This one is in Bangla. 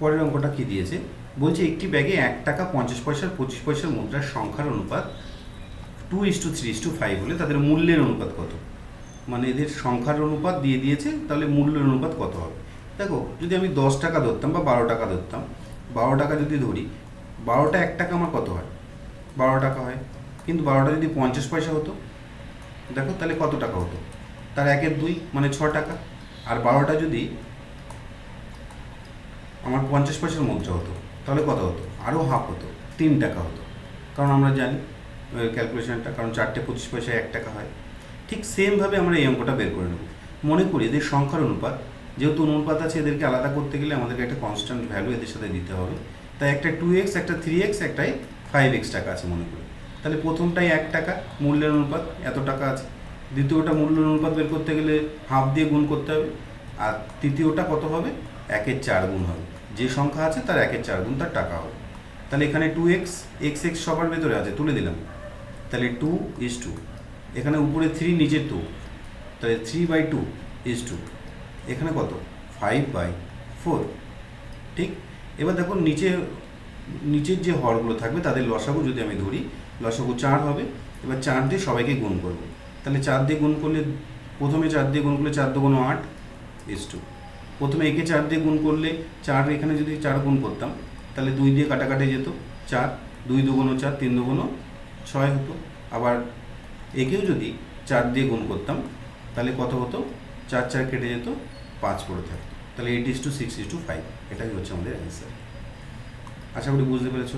পরের অঙ্কটা কি দিয়েছে? বলছে একটি ব্যাগে এক টাকা পঞ্চাশ পয়সার পঁচিশ পয়সার মুদ্রার সংখ্যার অনুপাত two is two three is two five হলে তাদের মূল্যের অনুপাত কত? মানে এদের সংখ্যার অনুপাত দিয়ে দিয়েছে, তাহলে মূল্যের অনুপাত কত হবে? দেখো, যদি আমি দশ টাকা ধরতাম বা বারো টাকা ধরতাম, বারো টাকা যদি ধরি, বারোটা এক টাকা আমার কত হয়? বারো টাকা হয়। কিন্তু বারোটা যদি পঞ্চাশ পয়সা হতো, দেখো তাহলে কত টাকা হতো? তার একের দুই মানে ছ টাকা। আর বারোটা যদি আমার পঞ্চাশ পয়সার মুদ্রা হতো, তাহলে কত হতো? আরও হাফ হতো, তিন টাকা হতো। কারণ আমরা জানি ক্যালকুলেশনটা কারণ চারটে পঁচিশ পয়সা এক টাকা হয়। ঠিক সেমভাবে আমরা এই অঙ্কটা বের করে নেব। মনে করি এদের সংখ্যার অনুপাত, যেহেতু অনুপাত আছে, এদেরকে আলাদা করতে গেলে আমাদেরকে একটা কনস্ট্যান্ট ভ্যালু এদের সাথে দিতে হবে। তাই একটা টু এক্স একটা থ্রি এক্স একটাই ফাইভ এক্স টাকা আছে মনে করি। তাহলে প্রথমটাই এক টাকা, মূল্যের অনুপাত এত টাকা আছে। দ্বিতীয়টা মূল্যের অনুপাত বের করতে গেলে হাফ দিয়ে গুণ করতে হবে। আর তৃতীয়টা কত হবে? একের চার গুণ হবে। যে সংখ্যা আছে তার একের চার গুণ তার টাকা হবে। তাহলে এখানে টু এক্স এক্স এক্স সবার ভেতরে আছে, তুলে দিলাম। তাহলে টু ইজ টু এখানে উপরে থ্রি নিচের টু তাহলে three by two is two এখানে কত? ফাইভ বাই ফোর ঠিক? এবার দেখো নিচে, নিচের যে হরগুলো থাকবে তাদের লসাগু যদি আমি ধরি, লসাগু চার হবে। এবার চার দিয়ে সবাইকে গুণ করব। তাহলে চার দিয়ে গুণ করলে, প্রথমে চার দিয়ে গুণ করলে চার দুগুণ আট ইস টু প্রথমে একে চার দিয়ে গুণ করলে চার এখানে যদি চার গুণ করতাম, তাহলে দুই দিয়ে কাটাকাটি যেত, চার, দুই দুগুণো চার, তিন দুগুণো ছয় হতো। আবার একেও যদি চার দিয়ে গুণ করতাম, তাহলে কত হতো? চার চার কেটে যেত, পাঁচ পড়ে থাকতো। তাহলে eight is two six is two five এটাই হচ্ছে আমাদের অ্যান্সার আশা করি বুঝতে পেরেছ।